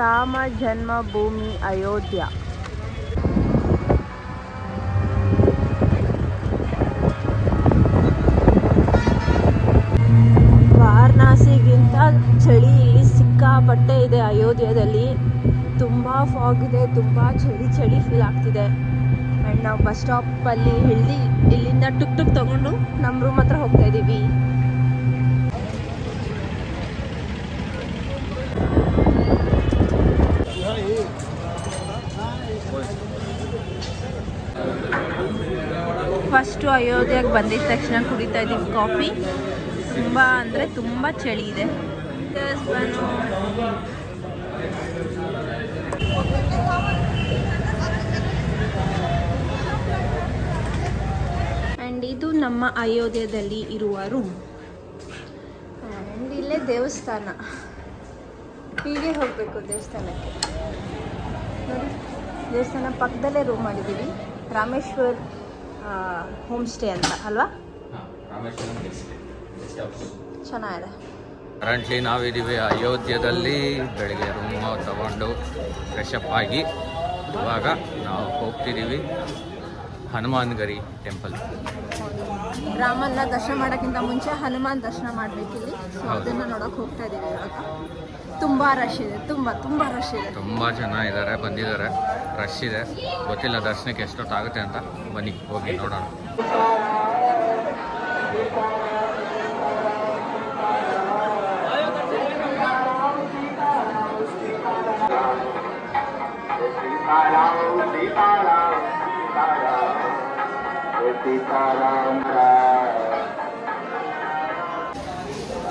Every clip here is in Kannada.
ರಾಮ ಜನ್ಮಭೂಮಿ ಅಯೋಧ್ಯ. ವಾರಣಾಸಿಗಿಂತ ಚಳಿ ಇಲ್ಲಿ ಸಿಕ್ಕಾಪಟ್ಟೆ ಇದೆ ಅಯೋಧ್ಯದಲ್ಲಿ. ತುಂಬ ಫಾಗ್ ಇದೆ, ತುಂಬ ಚಳಿ ಚಳಿ ಫೀಲ್ ಆಗ್ತಿದೆ. ಆ್ಯಂಡ್ ನಾವು ಬಸ್ ಸ್ಟಾಪಲ್ಲಿ ಇಳ್ದು ಇಲ್ಲಿಂದ ಟುಕ್ ಟುಕ್ ತಗೊಂಡು ನಮ್ಮ ರೂಮ್ ಫಸ್ಟು ಅಯೋಧ್ಯೆಗೆ ಬಂದಿದ್ದ ತಕ್ಷಣ ಕುಡಿತಾ ಇದ್ದೀವಿ ಕಾಫಿ. ತುಂಬ ಅಂದರೆ ತುಂಬ ಚಳಿ ಇದೆ. ಆ್ಯಂಡ್ ಇದು ನಮ್ಮ ಅಯೋಧ್ಯೆಯಲ್ಲಿ ಇರುವ ರೂಮ್ ಆ್ಯಂಡ್ ಇಲ್ಲೇ ದೇವಸ್ಥಾನ. ಹೀಗೆ ಹೋಗಬೇಕು ದೇವಸ್ಥಾನಕ್ಕೆ. ದೇವಸ್ಥಾನ ಪಕ್ಕದಲ್ಲೇ ರೂಮ್ ಮಾಡಿದ್ದೀವಿ. ರಾಮೇಶ್ವರ್ ಹೋಮ್ ಸ್ಟೇ ಅಂತ ಅಲ್ವಾ? ಚೆನ್ನಾಗಿದೆ. ಕರೆಂಟ್ಲಿ ನಾವಿದ್ದೀವಿ ಅಯೋಧ್ಯದಲ್ಲಿ ಬೆಳಿಗ್ಗೆ ರೂಮ್ ತಗೊಂಡು ಫ್ರೆಶಪ್ ಆಗಿ ಇವಾಗ ನಾವು ಹೋಗ್ತಿದ್ದೀವಿ ಹನುಮಾನ್ಗರಿ ಟೆಂಪಲ್ ರಾಮನ ದರ್ಶನ ಮಾಡೋಕ್ಕಿಂತ ಮುಂಚೆ ಹನುಮಾನ್ ದರ್ಶನ ಮಾಡಬೇಕಿಲ್ಲಿ ಸೊ. ಅದನ್ನು ನೋಡೋಕೆ ಹೋಗ್ತಾ ಇದ್ದೀವಿ ಇವಾಗ. ತುಂಬ ರಶ್ ಇದೆ ತುಂಬ ತುಂಬ ರಶ್ ಇದೆ. ತುಂಬ ಜನ ಇದ್ದಾರೆ ಬಂದಿದ್ದಾರೆ. ರಶ್ ಇದೆ. ಗೊತ್ತಿಲ್ಲ ದರ್ಶನಕ್ಕೆ ಎಷ್ಟೊತ್ತಾಗುತ್ತೆ ಅಂತ. ಬನ್ನಿ, ಹೋಗಿ ನೋಡೋಣ.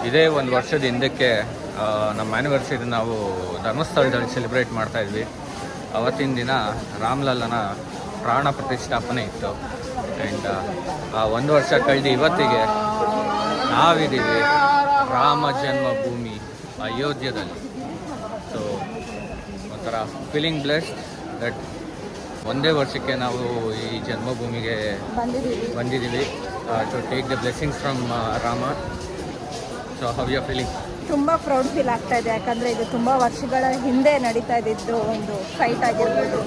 ಇದೇ ಒಂದು ವರ್ಷದ ಹಿಂದಕ್ಕೆ ನಮ್ಮ ಆ್ಯನಿವರ್ಸರಿ ನಾವು ಧರ್ಮಸ್ಥಳದಲ್ಲಿ ಸೆಲೆಬ್ರೇಟ್ ಮಾಡ್ತಾಯಿದ್ವಿ ಅವತ್ತಿನ ದಿನ ರಾಮ್ಲಲ್ಲನ ಪ್ರಾಣ ಪ್ರತಿಷ್ಠಾಪನೆ ಇತ್ತು. ಆ್ಯಂಡ್ ಆ ಒಂದು ವರ್ಷ ಕಳೆದು ಇವತ್ತಿಗೆ ನಾವಿದ್ದೀವಿ ರಾಮ ಜನ್ಮಭೂಮಿ ಅಯೋಧ್ಯದಲ್ಲಿ. ಸೊ ಒಂಥರ ಫೀಲಿಂಗ್ ಬ್ಲೆಸ್ಡ್ ದಟ್ ಒಂದೇ ವರ್ಷಕ್ಕೆ ನಾವು ಈ ಜನ್ಮಭೂಮಿಗೆ ಬಂದಿದ್ದೀವಿ. To take the blessings from Rama. So how you feeling ತುಂಬ ಪ್ರೌಡ್ ಫೀಲ್ ಆಗ್ತಾ ಇದೆ. ಯಾಕಂದರೆ ಇದು ತುಂಬ ವರ್ಷಗಳ ಹಿಂದೆ ನಡೀತಾ ಇದ್ದಿದ್ದು ಒಂದು ಫೈಟ್ ಆಗಿರ್ಬೋದು.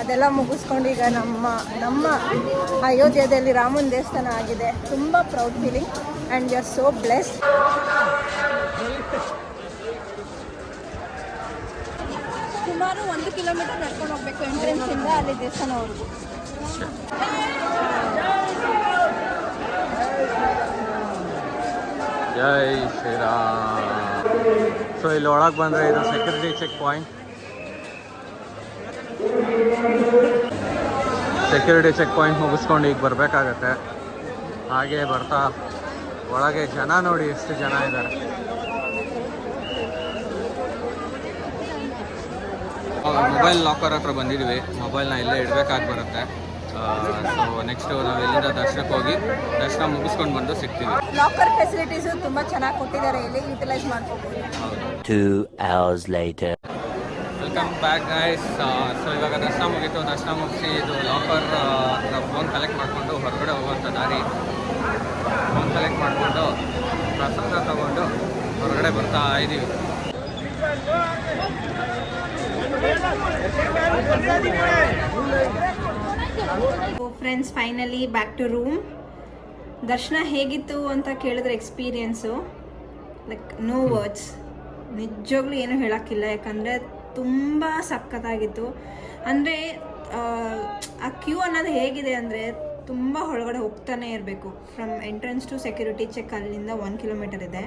ಅದೆಲ್ಲ ಮುಗಿಸ್ಕೊಂಡು ಈಗ ನಮ್ಮ ನಮ್ಮ ಅಯೋಧ್ಯೆಯಲ್ಲಿ ರಾಮನ ದೇವಸ್ಥಾನ ಆಗಿದೆ. ತುಂಬ proud feeling and you are so bless ಸುಮಾರು ಒಂದು ಕಿಲೋಮೀಟರ್ ನಡ್ಕೊಂಡು ಹೋಗ್ಬೇಕು ಎಂಟ್ರೆನ್ಸಿಂದ ಅಲ್ಲಿ ದೇವಸ್ಥಾನವರೆಗೂ ಜೈ ಶ್ರೀರಾಮ್. ಸೊ ಇಲ್ಲಿ ಒಳಗೆ ಬಂದರೆ ಇದು security check point security check point ಮುಗಿಸ್ಕೊಂಡು ಈಗ ಬರಬೇಕಾಗತ್ತೆ. ಹಾಗೆ ಬರ್ತಾ ಒಳಗೆ ಜನ ನೋಡಿ ಎಷ್ಟು ಜನ ಇದ್ದಾರೆ. ಮೊಬೈಲ್ ಲಾಕರ್ ಹತ್ರ ಬಂದಿದ್ವಿ ಮೊಬೈಲ್ನ ಇಲ್ಲೇ ಇಡಬೇಕಾಗಿ ಬರುತ್ತೆ. ಸೊ ನೆಕ್ಸ್ಟು ನಾವು ಎಲ್ಲಿಂದ ದರ್ಶನಕ್ಕೆ ಹೋಗಿ ದರ್ಶನ ಮುಗಿಸ್ಕೊಂಡು ಬಂದು ಸಿಗ್ತೀವಿ. ಲಾಕರ್ ಫೆಸಿಲಿಟೀಸ್ ತುಂಬ ಚೆನ್ನಾಗಿ ಕೊಟ್ಟಿದ್ದಾರೆ ಇಲ್ಲಿ ಯೂಟಿಲೈಸ್ ಮಾಡ್ಕೋಬೋದು. ವೆಲ್ಕಮ್ ಬ್ಯಾಕ್ ಗೈಸ್ ಸೊ ಇವಾಗ ದರ್ಶನ ಮುಗೀತು ದರ್ಶನ ಮುಗಿಸಿ ಇದು ಲಾಕರ್ ಫೋನ್ ಕಲೆಕ್ಟ್ ಮಾಡಿಕೊಂಡು ಹೊರಗಡೆ ಹೋಗುವಂಥ ದಾರಿ. ಫೋನ್ ಕಲೆಕ್ಟ್ ಮಾಡಿಕೊಂಡು, ಪ್ರಸಾದ ತಗೊಂಡು ಹೊರಗಡೆ ಬರ್ತಾ ಇದ್ದೀವಿ friends finally back to room ದರ್ಶನ ಹೇಗಿತ್ತು ಅಂತ ಕೇಳಿದ್ರೆ ಎಕ್ಸ್ಪೀರಿಯೆನ್ಸು ಲೈಕ್ ನೋ ವರ್ಡ್ಸ್ ನಿಜವಾಗ್ಲೂ ಏನೂ ಹೇಳೋಕ್ಕಿಲ್ಲ. ಯಾಕಂದರೆ ತುಂಬ ಸಖತ್ತಾಗಿತ್ತು. ಅಂದರೆ, ಆ ಕ್ಯೂ ಅನ್ನೋದು ಹೇಗಿದೆ ಅಂದರೆ ತುಂಬ ಒಳಗಡೆ ಹೋಗ್ತಾನೆ ಇರಬೇಕು. From entrance to security check ಅಲ್ಲಿಂದ ಒನ್ ಕಿಲೋಮೀಟರ್ ಇದೆ.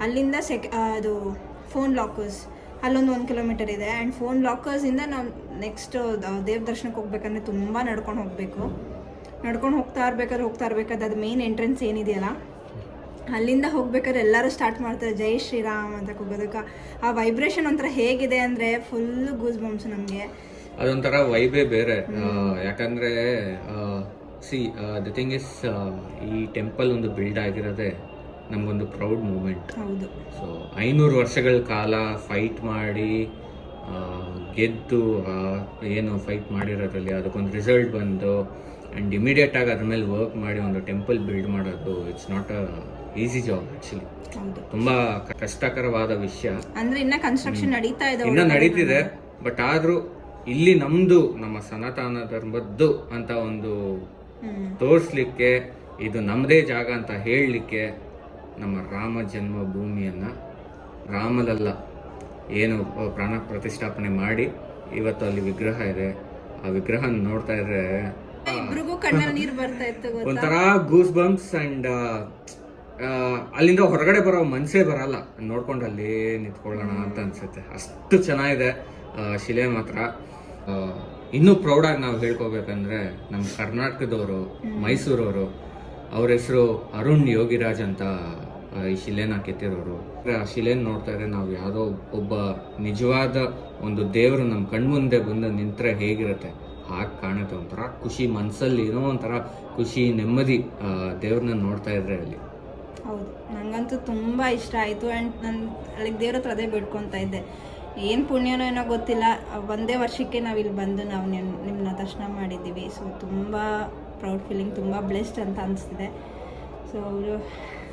ಅಲ್ಲಿಂದ ಸೆಕ್ ಅದು ಫೋನ್ ಲಾಕರ್ಸ್ ಅಲ್ಲೊಂದು ಒಂದು ಕಿಲೋಮೀಟರ್ ಇದೆ. ಆ್ಯಂಡ್ ಫೋನ್ ಲಾಕರ್ಸಿಂದ ನಾವು ನೆಕ್ಸ್ಟ್ ದೇವ್ರ ದರ್ಶನಕ್ಕೆ ಹೋಗ್ಬೇಕಂದ್ರೆ ತುಂಬ ನಡ್ಕೊಂಡು ಹೋಗಬೇಕು. ನಡ್ಕೊಂಡು ಹೋಗ್ತಾ ಇರ್ಬೇಕಾದ್ರೆ ಹೋಗ್ತಾ ಇರ್ಬೇಕಾದ್ರೆ ಅದು ಮೇನ್ ಎಂಟ್ರೆನ್ಸ್ ಏನಿದೆಯಲ್ಲ ಅಲ್ಲಿಂದ ಹೋಗ್ಬೇಕಾದ್ರೆ ಎಲ್ಲರೂ ಸ್ಟಾರ್ಟ್ ಮಾಡ್ತಾರೆ ಜೈ ಶ್ರೀರಾಮ್ ಅಂತ ಕೂಗೋದಕ್ಕೆ. ಆ ವೈಬ್ರೇಷನ್ ಒಂಥರ ಹೇಗಿದೆ ಅಂದರೆ ಫುಲ್ ಗೂಸ್ ಬಂಪ್ಸ್ ನಮಗೆ. ಅದೊಂಥರ ವೈಬೇ ಬೇರೆ. ಯಾಕಂದರೆ ಯಾಕಂದ್ರೆ ಸಿ ದ ಥಿಂಗ್ ಇಸ್ ಈ ಟೆಂಪಲ್ ಒಂದು ಬಿಲ್ಡ್ ಆಗಿರೋದೇ ನಮಗೊಂದು ಪ್ರೌಡ್ ಮೂಮೆಂಟ್ ಹೌದು. ಸೊ ಐನೂರು ವರ್ಷಗಳ ಕಾಲ ಫೈಟ್ ಮಾಡಿ ಗೆದ್ದು ಏನು ಫೈಟ್ ಮಾಡಿರೋದ್ರಲ್ಲಿ ಅದಕ್ಕೊಂದು ರಿಸಲ್ಟ್ ಬಂದು ಆ್ಯಂಡ್ ಇಮಿಡಿಯೇಟಾಗಿ ಅದ್ರ ಮೇಲೆ ವರ್ಕ್ ಮಾಡಿ ಒಂದು ಟೆಂಪಲ್ ಬಿಲ್ಡ್ ಮಾಡೋದು it's not a easy job actually ತುಂಬಾ ಕಷ್ಟಕರವಾದ ವಿಷಯ. ಅಂದ್ರೆ ಇನ್ನ ಕನ್ಸ್ಟ್ರಕ್ಷನ್ ನಡೀತಾ ಇದೆ ಇನ್ನೂ. ನಡೀತಿದೆ ಬಟ್ ಆದರೂ ಇಲ್ಲಿ ನಮ್ಮದು ನಮ್ಮ ಸನಾತನ ಧರ್ಮದ್ದು ಅಂತ ಒಂದು ತೋರಿಸ್ಲಿಕ್ಕೆ ಇದು ನಮ್ಮದೇ ಜಾಗ ಅಂತ ಹೇಳಲಿಕ್ಕೆ ನಮ್ಮ ರಾಮ ಜನ್ಮ ಭೂಮಿಯನ್ನ ರಾಮಲಲ್ಲ ಏನು ಪ್ರಾಣ ಪ್ರತಿಷ್ಠಾಪನೆ ಮಾಡಿ ಇವತ್ತು ಅಲ್ಲಿ ವಿಗ್ರಹ ಇದೆ. ಆ ವಿಗ್ರಹ ನೋಡ್ತಾ ಇದ್ರೆ ಒಂಥರ ಗೂಸ್ ಬಂಪ್ಸ್ ಅಂಡ್ ಅಲ್ಲಿಂದ ಹೊರಗಡೆ ಬರೋ ಮನ್ಸೇ ಬರಲ್ಲ. ನೋಡ್ಕೊಂಡು ಅಲ್ಲಿ ನಿಂತ್ಕೊಳ್ಳೋಣ ಅಂತ ಅನ್ಸುತ್ತೆ. ಅಷ್ಟು ಚೆನ್ನಾಗಿದೆ ಶಿಲೆ ಮಾತ್ರ. ಇನ್ನೂ ಪ್ರೌಡಾಗಿ ನಾವು ಹೇಳ್ಕೋಬೇಕಂದ್ರೆ ನಮ್ಮ ಕರ್ನಾಟಕದವರು ಮೈಸೂರವರು ಅವ್ರ ಹೆಸರು ಅರುಣ್ ಯೋಗಿರಾಜ್ ಅಂತ ಈ ಶಿಲೆನ ಕೆತ್ತಿರೋರು ಆ ಶಿಲೆನ ನೋಡ್ತಾ ಇದ್ರೆ ನಾವು ಯಾವುದೋ ಒಬ್ಬ ನಿಜವಾದ ಒಂದು ದೇವರು ನಮ್ಮ ಕಣ್ಮುಂದೆ ಬಂದು ನಿಂತ್ರೆ ಹೇಗಿರುತ್ತೆ? ಹಾಗೆ ಕಾಣುತ್ತೆ ಒಂಥರ ಖುಷಿ ಮನಸ್ಸಲ್ಲಿ ಏನೋ ಒಂಥರ ಖುಷಿ, ನೆಮ್ಮದಿ ದೇವ್ರನ್ನ ನೋಡ್ತಾ ಇದ್ರೆ ಅಲ್ಲಿ. ಹೌದು. ನಂಗಂತೂ ತುಂಬ ಇಷ್ಟ ಆಯಿತು. ಆ್ಯಂಡ್ ನಾನು ಅಲ್ಲಿ ದೇವ್ರ ಹತ್ರ ಅದೇ ಬೇಡ್ಕೊತಾ ಇದ್ದೆ. ಏನು ಪುಣ್ಯನೋ ಏನೋ ಗೊತ್ತಿಲ್ಲ. ಒಂದೇ ವರ್ಷಕ್ಕೆ ನಾವು ಇಲ್ಲಿ ಬಂದು ನಾವು ನಿಮ್ಮ ನಿಮ್ಮನ್ನ ದರ್ಶನ ಮಾಡಿದ್ದೀವಿ. ಸೊ ತುಂಬ ಪ್ರೌಡ್ ಫೀಲಿಂಗ್, ತುಂಬ ಬ್ಲೆಸ್ಡ್ ಅಂತ ಅನಿಸ್ತಿದೆ. ಸೊ ಅವರು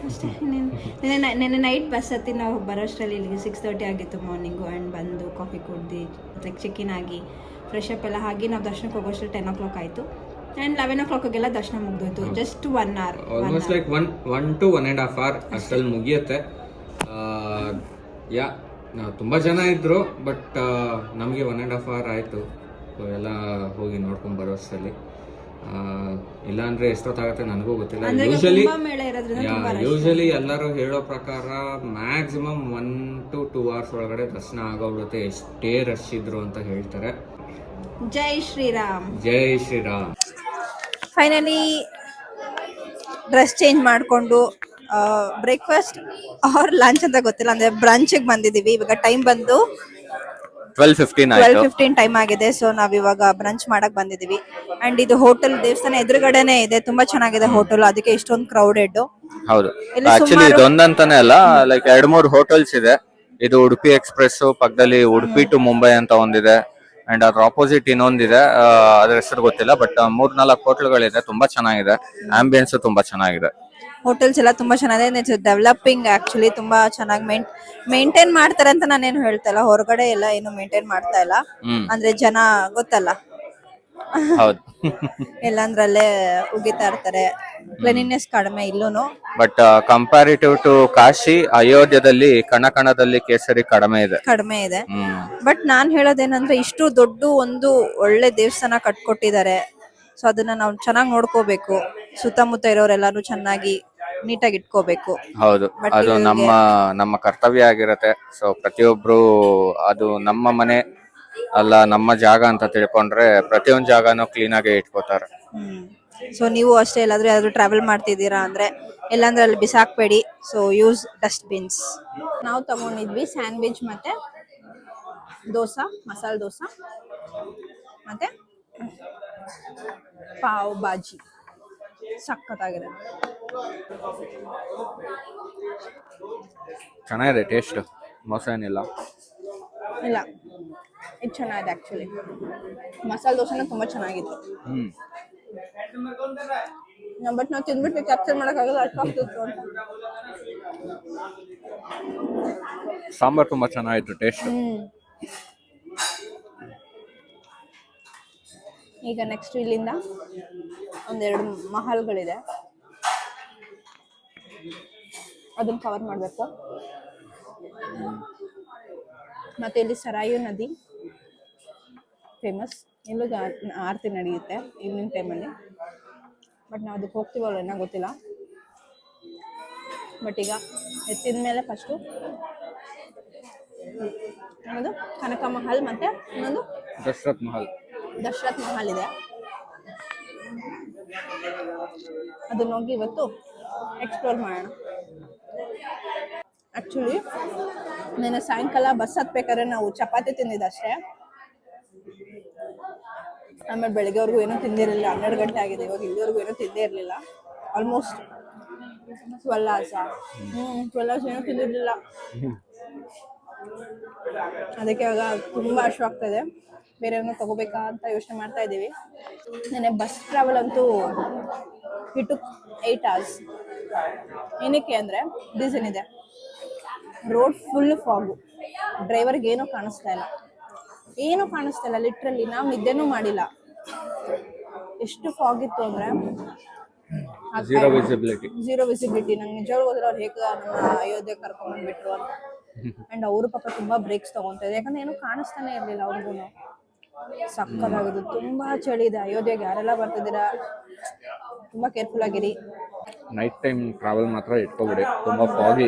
ಅಷ್ಟೇ. ನಿನ್ನೆ ನೆನ್ನೆ ನೈಟ್ ಬಸ್ ಹತ್ತಿ ನಾವು ಬರೋಷ್ಟರಲ್ಲಿ ಇಲ್ಲಿಗೆ ಸಿಕ್ಸ್ ತರ್ಟಿ ಆಗಿತ್ತು ಮಾರ್ನಿಂಗು ಆ್ಯಂಡ್ ಬಂದು ಕಾಫಿ ಕುಡ್ದು ಲೈಕ್ ಚೆಕ್ ಆಗಿ ಫ್ರೆಶ್ ಅಪ್ ಎಲ್ಲ ಆಗಿ ನಾವು ದರ್ಶನಕ್ಕೆ ಹೋಗೋಷ್ಟು ಟೆನ್ ಓ ಕ್ಲಾಕ್ ಆಯಿತು. ಆ್ಯಂಡ್ ಲೆವೆನ್ ಓ ಕ್ಲಾಕಿಗೆಲ್ಲ ದರ್ಶನ ಮುಗ್ದೋಯ್ತು. Just one hour almost like one one to one and half hour ಅಷ್ಟರಲ್ಲಿ ಮುಗಿಯುತ್ತೆ. ಯಾ ತುಂಬ ಜನ ಇದ್ದರು ಬಟ್ ನಮಗೆ ಒನ್ ಆ್ಯಂಡ್ ಹಾಫ್ ಅವರ್ ಆಯಿತು. ಎಲ್ಲ ಹೋಗಿ ನೋಡ್ಕೊಂಡು ಬರೋಷ್ಟರಲ್ಲಿ ಇಲ್ಲಾಂದ್ರೆ ಎಷ್ಟೊತ್ತಾಗತ್ತೆ ನನಗೂ ಗೊತ್ತಿಲ್ಲ. ಯೂಶಲಿ ಯೂಶಲಿ ಎಲ್ಲರೂ ಹೇಳೋ ಪ್ರಕಾರ maximum one to two hours ಒಳಗಡೆ ದರ್ಶನ ಆಗೋಗ್ಬಿಡುತ್ತೆ. ಎಷ್ಟೇ ರಶ್ ಇದ್ರು ಅಂತ ಹೇಳ್ತಾರೆ. ಜೈ ಶ್ರೀರಾಮ್. ಜೈ ಶ್ರೀರಾಮ್. ಫೈನಲಿ ಡ್ರೆಸ್ ಚೇಂಜ್ ಮಾಡಿಕೊಂಡು ಬ್ರೇಕ್ಫಾಸ್ಟ್ ಆರ್ ಲಂಚ್ ಅಂತ ಗೊತ್ತಿಲ್ಲ. ಅಂದ್ರೆ ಬ್ರಂಚಿಗೆ ಬಂದಿದ್ದೀವಿ. ಇವಾಗ ಟೈಮ್ ಬಂದು twelve fifteen twelve fifteen time ಆಗಿದೆ ಸೊ ನಾವ್ ಇವಾಗ ಬ್ರಂಚ್ ಮಾಡಕ್ ಬಂದಿದೀವಿ. ಅಂಡ್ ಇದು ಹೋಟೆಲ್ ದೇವಸ್ಥಾನ ಎದುರುಗಡೆನೆ ಇದೆ ತುಂಬಾ ಚೆನ್ನಾಗಿದೆ ಹೋಟೆಲ್ ಅದಕ್ಕೆ ಇಷ್ಟೊಂದು ಕ್ರೌಡೆಡ್ ಹೌದು. ಇಲ್ಲಿ ಆಕ್ಚುಲಿ ಸುಮಾರು- ಇದೊಂದಂತಾನೆ ಅಲ್ಲ ಲೈಕ್ ಎರಡ್ ಮೂರ್ ಹೋಟೆಲ್ಸ್ ಇದೆ. ಇದು ಉಡುಪಿ ಎಕ್ಸ್ಪ್ರೆಸ್ ಪಕ್ಕದಲ್ಲಿ ಉಡುಪಿ ಟು ಮುಂಬೈ ಅಂತ ಒಂದಿದೆ. ಅಂಡ್ ಅದ್ರ ಆಪೋಸಿಟ್ ಇನ್ನೊಂದಿದೆ. ಆ, ಅದ್ರ ಹೆಸರು ಗೊತ್ತಿಲ್ಲ ಬಟ್ ಮೂರ್ ನಾಲ್ಕು ಹೋಟೆಲ್ಗಳಿದೆ ತುಂಬಾ ಚೆನ್ನಾಗಿದೆ. ಆಂಬಿಯನ್ಸ್ ತುಂಬಾ ಚೆನ್ನಾಗಿದೆ. ಹೋಟೆಲ್ಸ್ ಎಲ್ಲ ತುಂಬಾ ಚೆನ್ನಾಗಿದೆ. ಡೆವಲಪಿಂಗ್ ಆಕ್ಚುಲಿ ತುಂಬಾ ಚೆನ್ನಾಗಿ ಮೇಂಟ್ ಮೇಂಟೈನ್ ಮಾಡ್ತಾರೆ ಅಂತ ನಾನೇನು ಹೇಳ್ತಾ ಇಲ್ಲ. ಹೊರಗಡೆ ಎಲ್ಲ ಏನು ಮೇಂಟೈನ್ ಮಾಡ್ತಾ ಇಲ್ಲ. ಹ್ಮ್. ಅಂದ್ರೆ ಜನ ಗೊತ್ತಲ್ಲ. ಹೌದು. ಎಲ್ಲಂದ್ರಲ್ಲೇ ಉಗಿತಾ ಇರ್ತಾರೆ. ಕ್ಲೀನಿನೆಸ್ ಕಡಿಮೆ ಇಲ್ಲೂನು. ಬಟ್ ಕಂಪ್ಯಾರಿಟಿವ್ ಟು ಕಾಶಿ ಅಯೋಧ್ಯದಲ್ಲಿ ಕಣ ಕಣದಲ್ಲಿ ಕೇಸರಿ ಕಡಿಮೆ ಇದೆ. ಕಡಿಮೆ ಇದೆ. ಹ್ಮ್. ಬಟ್ ನಾನ್ ಹೇಳೋದೇನಂದ್ರೆ ಇಷ್ಟು ದೊಡ್ಡ ಒಂದು ಒಳ್ಳೆ ದೇವಸ್ಥಾನ ಕಟ್ಕೊಟ್ಟಿದ್ದಾರೆ. ಸೊ ಅದನ್ನ ನಾವು ಚೆನ್ನಾಗಿ ನೋಡ್ಕೋಬೇಕು. ಸುತ್ತಮುತ್ತ ಇರೋರೆಲ್ಲಾರು ಚೆನ್ನಾಗಿ ನೀಟಾಗಿ ಇಟ್ಕೋಬೇಕು ಹೌದು But ಅದು ಇವ್ರಿಗೆ- ನಮ್ಮ ನಮ್ಮ ಕರ್ತವ್ಯ ಆಗಿರತ್ತೆ. ಸೊ ಪ್ರತಿಯೊಬ್ರು ಅದು ನಮ್ಮ ಮನೆ ಅಲ್ಲ ನಮ್ಮ ಜಾಗ ಅಂತ ತಿಳ್ಕೊಂಡ್ರೆ ಪ್ರತಿಯೊಂದು ಜಾಗನೂ ಕ್ಲೀನ್ ಆಗಿ ಇಟ್ಕೋತಾರೆ. ಸೊ ನೀವು ಅಷ್ಟೇ ಎಲ್ಲಾದ್ರೂ ಯಾವ್ದಾದ್ರು ಟ್ರಾವೆಲ್ ಮಾಡ್ತಿದ್ದೀರಾ ಅಂದ್ರೆ ಎಲ್ಲಾಂದ್ರೆ ಅಲ್ಲಿ ಬಿಸಾಕ್ಬೇಡಿ. ಸೊ ಯೂಸ್ ಡಸ್ಟ್ ಬಿನ್ಸ್ ನಾವು ತಗೊಂಡಿದ್ವಿ ಸ್ಯಾಂಡ್ವಿಚ್ ಮತ್ತೆ ದೋಸೆ ಮಸಾಲ ದೋಸೆ ಮತ್ತೆ ಪಾವ್ ಬಾಜಿ ಸಖತ್ತಾಗಿದೆ. ಚೆನ್ನಾಗಿದೆ ಟೇಸ್ಟ್ ಮೋಸ ಏನಿಲ್ಲ. ಇಲ್ಲ. ಇದು ಚೆನ್ನಾಗಿದೆ ಆ್ಯಕ್ಚುಲಿ ಮಸಾಲೆ ದೋಸೆನ ತುಂಬಾ ಚೆನ್ನಾಗಿತ್ತು ಹ್ಮ್. ಬಟ್ ನಾವು ತಿಂದ್ಬಿಟ್ಟು ಕ್ಯಾಪ್ಚರ್ ಮಾಡೋಕ್ಕಾಗಲ್ಲ ಅಷ್ಟು ಆಗ್ತಿತ್ತು ಅಂತ. ಸಾಂಬಾರ್ ತುಂಬಾ ಚೆನ್ನಾಗಿತ್ತು ಟೇಸ್ಟ್ ಹ್ಮ್. ಈಗ ನೆಕ್ಸ್ಟ್ ಇಲ್ಲಿಂದ ಒಂದೆರಡು ಮಹಲ್ಗಳಿದೆ. ಅದನ್ನ ಕವರ್ ಮಾಡಬೇಕು. ಮತ್ತೆ ಇಲ್ಲಿ ಸರಾಯು ನದಿ ಫೇಮಸ್ ಇಲ್ಲೂ ಆರತಿ ನಡೆಯುತ್ತೆ ಈವ್ನಿಂಗ್ ಟೈಮಲ್ಲಿ ಬಟ್ ನಾವು ಅದಕ್ಕೆ ಹೋಗ್ತೀವಲ್ಲ ಏನೋ ಗೊತ್ತಿಲ್ಲ. ಬಟ್ ಈಗ ಎತ್ತಿದ ಮೇಲೆ ಫಸ್ಟು ಒಂದು ಕನಕ ಮಹಲ್ ಮತ್ತೆ ಇನ್ನೊಂದು ದಶರಥ್ ಮಹಲ್. ದಶರಥ್ ಮಹಲ್ ಇದೆ. ಅದನ್ನ ಹೋಗಿ ಇವತ್ತು ಎಕ್ಸ್ಪ್ಲೋರ್ ಮಾಡೋಣ. ಆಕ್ಚುಲಿ ನೆನ್ನೆ ಸಾಯಂಕಾಲ ಬಸ್ ಹತ್ಬೇಕಾದ್ರೆ ನಾವು ಚಪಾತಿ ತಿಂದಿದ್ದಷ್ಟೇ ಆಮೇಲೆ ಬೆಳಗ್ಗೆವರೆಗೂ ಏನೂ ತಿಂದಿರಲಿಲ್ಲ. ಹನ್ನೆರಡು ಗಂಟೆ ಆಗಿದೆ. ಇವಾಗ ಇಲ್ಲಿವರೆಗೂ ಏನೂ ತಿಂದೇ ಇರಲಿಲ್ಲ. ಆಲ್ಮೋಸ್ಟ್ ಟ್ವೆಲ್ ಅವರ್ಸ್ ಹ್ಞೂ ಟ್ವೆಲ್ ಅವರ್ಸ್ ಏನೂ ತಿಂದಿರಲಿಲ್ಲ. ಅದಕ್ಕೆ ಇವಾಗ ತುಂಬ ಇದೆ. ಬೇರೆ ಏನೋ ತಗೋಬೇಕಾ ಅಂತ ಯೋಚನೆ ಮಾಡ್ತಾ ಇದ್ದೀವಿ. ನೆನೆ ಬಸ್ ಟ್ರಾವೆಲ್ ಅಂತೂ ಇಟ್ಟು ಏಯ್ಟ್ ಅವರ್ಸ್ ಏನಕ್ಕೆ ಅಂದರೆ ರೀಸನ್ ಇದೆ. ರೋಡ್ ಫುಲ್ ಫಾಗು ಡ್ರೈವರ್ಗೆ ಏನೂ ಕಾಣಿಸ್ತಾ ಇಲ್ಲ. ಏನೂ ಕಾಣಿಸ್ತಾ ಇಲ್ಲ ಲಿಟ್ರಲ್ಲಿ ನಾವು ನಿದ್ದೆನೂ ಮಾಡಿಲ್ಲ. ಎಷ್ಟು ಫಾಗ್ ಇತ್ತು ಅಂದರೆ ಜೀರೋ ವಿಸಿಬಿಲಿಟಿ ಝೀರೋ ವಿಸಿಬಿಲಿಟಿ ನಂಗೆ ನಿಜವಾಗ್ಲೂ ಹೋದ್ರೆ ಅವ್ರು ಹೇಗೆ ನಮ್ಮ ಅಯೋಧ್ಯೆ ಕರ್ಕೊಂಡ್ಬಿಟ್ರು ಅಂತ. ಅಂಡ್ ಅವರು ಪಾಪ ತುಂಬಾ ಬ್ರೇಕ್ಸ್ ತಗೊಂತ ಇದೆ ಯಾಕಂದ್ರೆ ಏನು ಕಾಣಿಸ್ತಾನೆ ಇರ್ಲಿಲ್ಲ ಅವ್ರಿಗೂ ಸಕ್ಕತ್ತಾಗಿದ್ದು. ತುಂಬಾ ಚಳಿ ಇದೆ. ಅಯೋಧ್ಯೆಗೆ ಯಾರೆಲ್ಲ ಬರ್ತಿದ್ದೀರಾ? ತುಂಬಾ ಕೇರ್ಫುಲ್ ಆಗಿರಿ. ನೈಟ್ ಟೈಮ್ ಟ್ರಾವೆಲ್ ಮಾತ್ರ ಇಟ್ಕೋಬಿಡಿ. ತುಂಬಾ foggy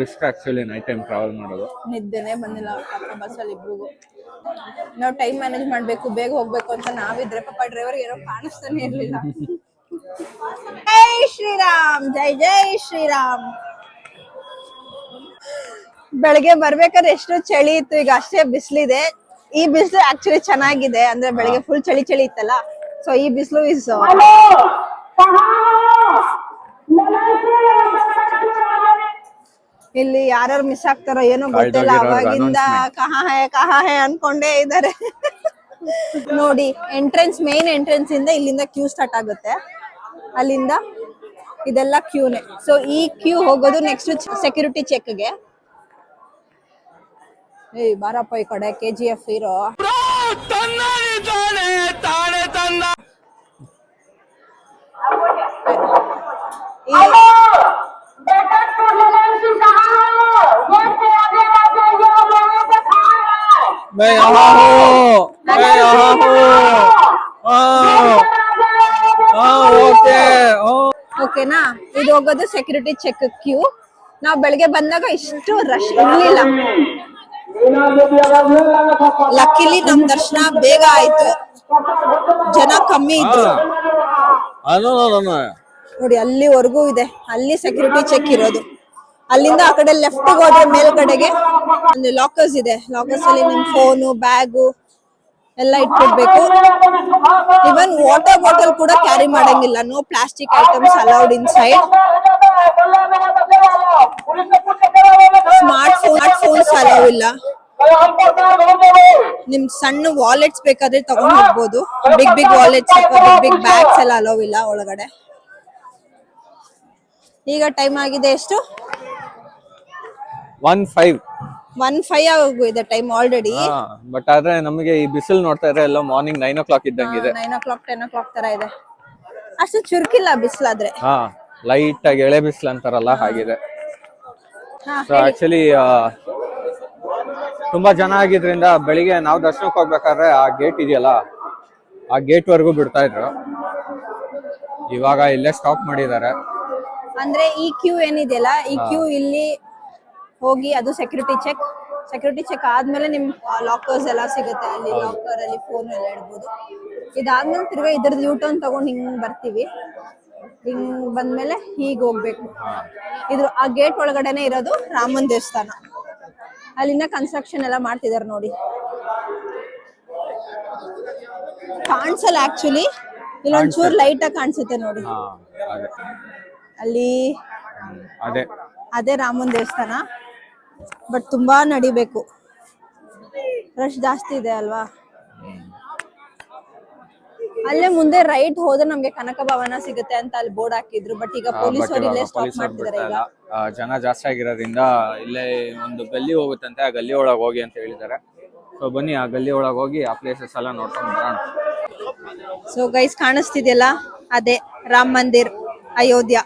risk actually night time travel ಮಾಡೋದು. ನಿದ್ದೆನೆ ಬಂದಿಲ್ಲ ಪಾಪ ಬಸ್ಸಲ್ಲಿ ಇಬ್ರಿಗೂ. ನಾವು ಟೈಮ್ ಮ್ಯಾನೇಜ್ ಮಾಡ್ಬೇಕು ಬೇಗ ಹೋಗ್ಬೇಕು ಅಂತ ನಾವಿದ್ರೆ ಪಾಪ ಡ್ರೈವರ್ ಏನೋ ಕಾಣಿಸ್ತಾನೆ ಇರ್ಲಿಲ್ಲ. ಜೈ ಶ್ರೀರಾಮ್ ಜೈ ಜೈ ಶ್ರೀರಾಮ್. ಬೆಳಗ್ಗೆ ಬರ್ಬೇಕಾದ್ರೆ ಎಷ್ಟು ಚಳಿ ಇತ್ತು ಈಗ ಅಷ್ಟೇ ಬಿಸಿಲಿದೆ. ಈ ಬಿಸಿಲು ಆಕ್ಚುಲಿ ಚೆನ್ನಾಗಿದೆ ಅಂದ್ರೆ ಬೆಳಗ್ಗೆ ಫುಲ್ ಚಳಿ ಚಳಿ ಇತ್ತಲ್ಲ ಸೊ ಈ ಬಿಸಿಲು ಇಸ್ ಇಲ್ಲಿ ಯಾರು ಮಿಸ್ ಆಗ್ತಾರೋ ಏನೋ ಗೊತ್ತಿಲ್ಲ ಅವಾಗಿಂದ ಕಹಾ ಹೇ ಕಹಾ ಹೇ ಅನ್ಕೊಂಡೇ ಇದಾರೆ ನೋಡಿ ಎಂಟ್ರೆನ್ಸ್ ಮೇನ್ ಎಂಟ್ರೆನ್ಸ್ ಇಂದ ಇಲ್ಲಿಂದ ಕ್ಯೂ ಸ್ಟಾರ್ಟ್ ಆಗುತ್ತೆ. ಅಲ್ಲಿಂದ ಇದೆಲ್ಲ ಕ್ಯೂನೆ ಸೊ ಈ ಕ್ಯೂ ಹೋಗೋದು ನೆಕ್ಸ್ಟ್ ಸೆಕ್ಯೂರಿಟಿ ಚೆಕ್ಗೆ ಏಯ್ ಬಾರಪ್ಪ ಈ ಕಡೆ ಕೆ ಜಿ ಎಫ್ ಇರೋ मैं यहाँ हूँ मैं यहाँ हूँ हाँ ಓಕೆ ಓಕೆನಾ ಇದು ಹೋಗೋದು ಸೆಕ್ಯೂರಿಟಿ ಚೆಕ್ ಕ್ಯೂ ನಾವು ಬೆಳಗ್ಗೆ ಬಂದಾಗ ಇಷ್ಟು ರಶ್ ಇರ್ಲಿಲ್ಲ ಲಕ್ಕಿಲಿ ನಮ್ ದರ್ಶನ ಬೇಗ ಆಯ್ತು. ಜನ ಕಮ್ಮಿ ಇದ್ರು. ನೋಡಿ ಅಲ್ಲಿವರೆಗೂ ಇದೆ. ಅಲ್ಲಿ ಸೆಕ್ಯೂರಿಟಿ ಚೆಕ್ ಇರೋದು. ಅಲ್ಲಿಂದ ಆ ಕಡೆ ಲೆಫ್ಟ್ ಹೋದ್ರೆ ಮೇಲ್ಗಡೆಗೆ ಒಂದು ಲಾಕರ್ಸ್ ಇದೆ. ಲಾಕರ್ಸ್ ಅಲ್ಲಿ ನಿಮ್ ಫೋನು ಬ್ಯಾಗು ಎಲ್ಲ ಇಟ್ಬಿಡ್ಬೇಕು ಇವನ್ ವಾಟರ್ ಬಾಟಲ್ ಕೂಡ ಕ್ಯಾರಿ ಮಾಡಂಗಿಲ್ಲ. No plastic items allowed inside smart phone smart phones allow ಇಲ್ಲ ನಿಮ್ ಸಣ್ಣ ವಾಲೆಟ್ಸ್ ಬೇಕಾದ್ರೆ ತಗೊಂಡ್ ಹೋಗ್ಬೋದು. Big big wallets big big bags ಎಲ್ಲ ಅಲೌ ಇಲ್ಲ ಒಳಗಡೆ. ಈಗ ಟೈಮ್ ಆಗಿದೆ ಎಷ್ಟು? ಒನ್ ಫೈವ್ ಒನ್ ಫೈವ್ ಆಗಿದೆ ಟೈಮ್ ಆಲ್ರೆಡಿ ಬಟ್ ಆದ್ರೆ ನಮಗೆ ಈ ಬಿಸಿಲು ನೋಡ್ತಾ ಇದ್ರೆ ಎಲ್ಲ ಮಾರ್ನಿಂಗ್ ನೈನ್ ಓ ಕ್ಲಾಕ್ ಇದ್ದಂಗಿದೆ. Nine o'clock ten o'clock ತರ ಇದೆ. ಅಷ್ಟು ಚುರುಕಿಲ್ಲ ಬಿಸಿಲಾದ್ರೆ ಲೈಟ್ ಆಗಿ ಎಳೆ ಬಿಸಿಲು ಅಂತಾರಲ್ಲ ಹಾಗಿದೆ. ಸೊ ಆಕ್ಚುಲಿ ತುಂಬಾ ಜನ ಆಗಿದ್ರಿಂದ ಬೆಳಿಗ್ಗೆ ನಾವು ದರ್ಶನಕ್ಕೆ ಹೋಗ್ಬೇಕಾದ್ರೆ ಆ ಗೇಟ್ ಇದೆಯಲ್ಲ ಆ ಗೇಟ್ ವರೆಗೂ ಬಿಡ್ತಾ ಇದ್ರು. ಇವಾಗ ಇಲ್ಲೇ ಸ್ಟಾಪ್ ಮಾಡಿದ್ದಾರೆ. ಅಂದ್ರೆ ಈ ಕ್ಯೂ ಏನಿದೆಯಲ್ಲ ಈ ಕ್ಯೂ ಇಲ್ಲಿ ಹೋಗಿ ಅದು ಸೆಕ್ಯೂರಿಟಿ ಚೆಕ್ ಸೆಕ್ಯೂರಿಟಿ ಚೆಕ್ ಆದ್ಮೇಲೆ ನಿಮ್ ಲಾಕರ್ಸ್ ಎಲ್ಲ ಸಿಗುತ್ತೆ ಅಲ್ಲಿ ಲಾಕರ್ ಅಲ್ಲಿ ಫೋನ್ ಎಲ್ಲ ಇಡ್ಬೋದು. ಇದಾದ್ಮೇಲೆ ತಿರ್ಗಾ ಇದ್ರದ್ದು ಯೂ ಟರ್ನ್ ತಗೊಂಡ್ ಹಿಂಗ್ ಬರ್ತೀವಿ. ಹಿಂಗ್ ಬಂದ್ಮೇಲೆ ಹೀಗ್ ಹೋಗ್ಬೇಕು. ಇದ್ರ ಆ ಗೇಟ್ ಒಳಗಡೆನೆ ಇರೋದು ರಾಮನ್ ದೇವಸ್ಥಾನ. ಅಲ್ಲಿಂದ ಕನ್ಸ್ಟ್ರಕ್ಷನ್ ಎಲ್ಲ ಮಾಡ್ತಿದಾರೆ ನೋಡಿ. ಕಾಣಿಸಲ್ಲ ಆಕ್ಚುಲಿ ಇಲ್ಲೊಂಚೂರ್ ಲೈಟ್ ಆಗಿ ಕಾಣಿಸುತ್ತೆ ನೋಡಿ. ಅಲ್ಲಿ ಅದೇ. ಅದೇ ರಾಮನ್ ದೇವಸ್ಥಾನ. ಬಟ್ ತುಂಬಾ ನಡಿಬೇಕು. ರಶ್ ಜಾಸ್ತಿ ಇದೆ ಅಲ್ವಾ? ಅಲ್ಲೇ ಮುಂದೆ ರೈಟ್ ಹೋದ್ರೆ ನಮ್ಗೆ ಕನಕ ಭವನ ಸಿಗುತ್ತೆ ಅಂತ ಅಲ್ಲಿ ಬೋರ್ಡ್ ಹಾಕಿದ್ರು. ಬಟ್ ಈಗ ಇಲ್ಲೇ ಸ್ಟಾಪ್ ಮಾಡ್ತಿದ್ದಾರೆ ಈಗ. ಇಲ್ಲ. ಜನ ಜಾಸ್ತಿ ಆಗಿರೋದ್ರಿಂದ ಇಲ್ಲೇ ಒಂದು ಗಲ್ಲಿ ಹೋಗುತ್ತಂತೆ ಆ ಗಲ್ಲಿ ಒಳಗೆ ಹೋಗಿ ಅಂತ ಹೇಳಿದ್ದಾರೆ. ಸೊ ಬನ್ನಿ ಆ ಗಲ್ಲಿ ಒಳಗೆ ಹೋಗಿ ಆ ಪ್ಲೇಸಸ್ ಎಲ್ಲ ನೋಡ್ಕೊಂಡು ಬರೋಣ. ಸೊ ಗೈಸ್ ಕಾಣಿಸ್ತಿದೆಯಲ್ಲ? ಅದೇ ರಾಮ್ ಮಂದಿರ್ ಅಯೋಧ್ಯ.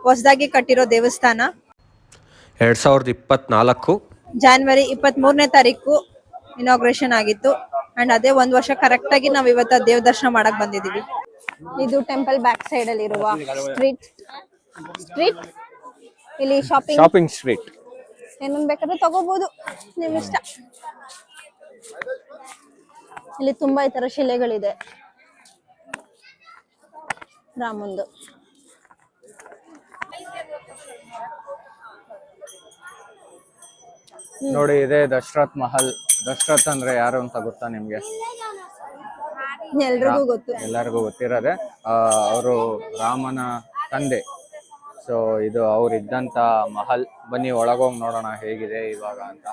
ಹೊಸದಾಗಿ ಕಟ್ಟಿರೋ ದೇವಸ್ಥಾನ. ಎರಡ್ ಸಾವಿರದ ಇಪ್ಪತ್ನಾಲ್ಕು. ಜಾನ್ವರಿ ಇಪ್ಪತ್ತ್ ಮೂರನೇ ತಾರೀಕು ಇನಾಗ್ರೇಷನ್ ಆಗಿತ್ತು. ಅಂಡ್ ಅದೇ ಒಂದ್ ವರ್ಷ ಕರೆಕ್ಟ್ ಆಗಿ ನಾವ್ ಇವತ್ತ ದೇವ್ ದರ್ಶನ ಮಾಡಕ್ ಬಂದಿದೀವಿ. ಇದು ಟೆಂಪಲ್ ಬ್ಯಾಕ್ ಸೈಡ್ ಅಲ್ಲಿ ಇರುವ ಸ್ಟ್ರೀಟ್ ಸ್ಟ್ರೀಟ್ ಇಲ್ಲಿ ಶಾಪಿಂಗ್ ಶಾಪಿಂಗ್ ಸ್ಟ್ರೀಟ್ ಏನನ್ ಬೇಕಾದ್ರೆ ತಗೋಬಹುದು ನಿಮ್ ಇಷ್ಟ ಇಲ್ಲಿ ತುಂಬಾ ಈ ತರ ಶಿಲೆಗಳಿದೆ. ರಾಮಂದು. ನೋಡಿ ಇದೆ ದಶರಥ್ ಮಹಲ್. ದಶರಥ್ ಅಂದ್ರೆ ಯಾರು ಅಂತ ಗೊತ್ತಾ ನಿಮ್ಗೆ? ಎಲ್ಲರಿಗೂ ಗೊತ್ತು. ಎಲ್ಲರಿಗೂ ಗೊತ್ತಿರೋದೆ. ಅವರು ರಾಮನ ತಂದೆ. ಸೊ ಇದು ಅವ್ರಿದ್ದಂತ ಮಹಲ್. ಬನ್ನಿ ಒಳಗೋಗಿ ನೋಡೋಣ ಹೇಗಿದೆ ಇವಾಗ ಅಂತ.